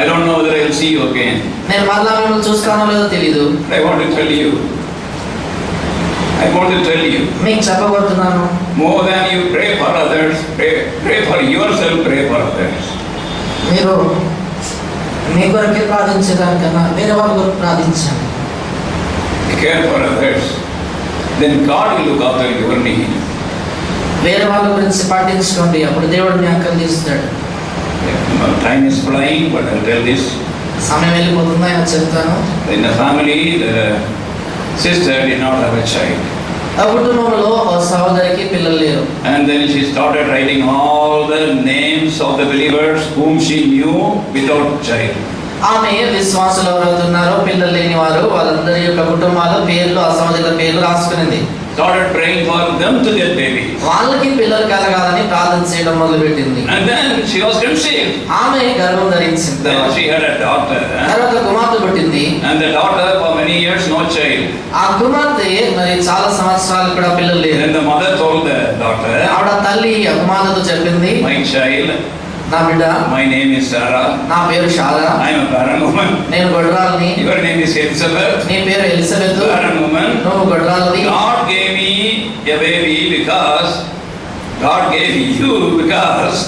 I don't know whether i'll see you again. నేను మళ్ళా మిమ్మల్ని చూస్తానో లేదో తెలియదు I want to tell you I want to tell you మీకు చెప్పబోతున్నాను. More than you pray for others pray pray for yourself pray for others మీరు మీ కొరకు ప్రార్థించడానికన్నా వేరే వాళ్ళ కొరకు ప్రార్థించండి. Care for others then God will look after your need వేరే వాళ్ళ గురించి పాటించుకోండి. అప్పుడు దేవుడిని అక్కడ తీస్తాడు Time is flying, but I'll tell this. సమయం వెళ్ళిపోతుందా అని చెప్తాను In the family, the sister did not have a child. ఆ కుటుంబంలో ఓ సహోదరికి పిల్లలు లేరు And then she started writing all the names of the believers whom she knew without child. ఆమె విశ్వాసులు ఎవరవుతున్నారో పిల్లలు లేని వారు వాళ్ళందరి యొక్క కుటుంబాల పేర్లు అసమజల పేర్లు రాసుకునింది. Started praying for them to get baby. వాళ్ళకి పిల్లలు కలగాలని ప్రార్థన చేయడం మొదలుపెట్టింది. And then she was conceived. ఆమె గర్భం ధరించింది she had a daughter తర్వాత కుమార్తె పుట్టింది. And the daughter for many years no child. ఆ కుమార్తె మరి చాలా సంవత్సరాలు కూడా పిల్లలు లేరు and the mother told the daughter ఆవిడ తల్లి అభిమానతో చెప్పింది. My child నా బిడ్డ. మై నేమ్ ఇస్ సారా నా పేరు Sarah I am barren woman నేను గొడ్రాలని. యువర్ నేమ్ ఇస్ ఎలిజబెత్ నీ పేరు Elizabeth barren woman no గొడ్రాలని God gave me a baby because God gave you because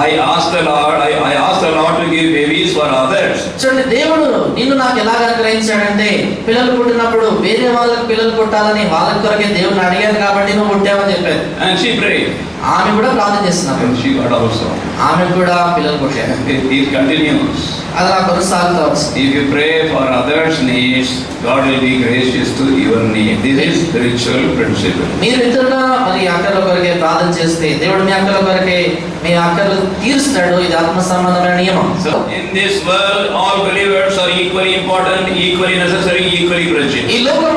I ask the Lord I I ask the Lord to give babies for others చూడండి దేవుడు నిన్ను నాకు ఎలా అనుగ్రహించాడంటే పిల్లలు పుట్టినప్పుడు వేరే వాళ్ళకి పిల్లలు పుట్టాలని వాళ్ళ కొరకే దేవుడిని అడిగాను కాబట్టి నువ్వు పుట్టావని చెప్పాను అండ్ షీ ప్రేయ్ ఆమె కూడా ప్రార్థన చేస్తున్నారు. ఆమె కూడా పిల్లలు కొట్టారు అది నా కొనసాగుతా if you pray for others needs God will be gracious to your need this friendship మీరు ఇతరుల మరి అక్కల కొరకే ప్రార్థన చేస్తే దేవుడు మీ అక్కల కొరకే మీ అక్కలు తీరుస్తాడు. ఇది ఆత్మ సంబంధమైన నియమం. So in important equally necessary equally precious ఈ లోకంలో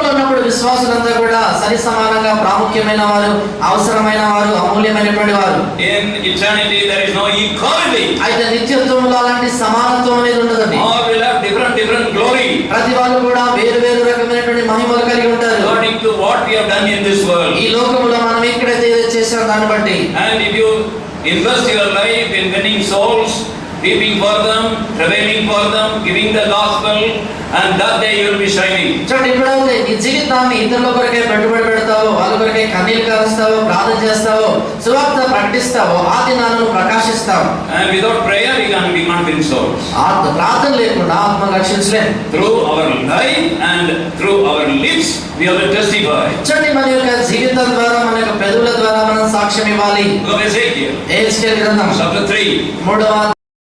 విశ్వాసులందరూ కూడా సరి సమానంగా ప్రాముఖ్యమైన వారు అవసరమైన వారు అమూల్యమైనటువంటి వారు. In eternity there is no equality అయితే నిత్యత్వంలో అలాంటి సమానత్వం అనేది ఉండదండి. All will have different different glory ప్రతి కూడా వేరు వేరు రకమైనటువంటి మహిమలు కలిగి ఉంటారు. According to what we have done in this world ఈ లోకములో మనం ఇక్కడ చేసిన దాన్ని బట్టి. And if you invest your life in winning souls weeping for them, travailing for them, giving the gospel, and that day you will be shining. చూడండి ఎప్పుడైతే నీ జీవితాన్ని ఇతరుల కొరకే పెట్టుబడి పెడతావో వాళ్ళ కొరకే కన్నీళ్ళు కారుస్తావో ప్రార్థన చేస్తావో సువార్త ప్రకటిస్తావో ఆ దినాలను ప్రకాశిస్తావు And without prayer, we can we can't win souls. ఆత్మ ప్రార్థన లేకుండా ఆత్మ రక్షించలేం Through our life and through our lips, we have to testify. చూడండి మన యొక్క జీవితం ద్వారా మన యొక్క పెదవుల ద్వారా మనం సాక్ష్యం ఇవ్వాలి Look at Ezekiel, chapter 3. మూడవ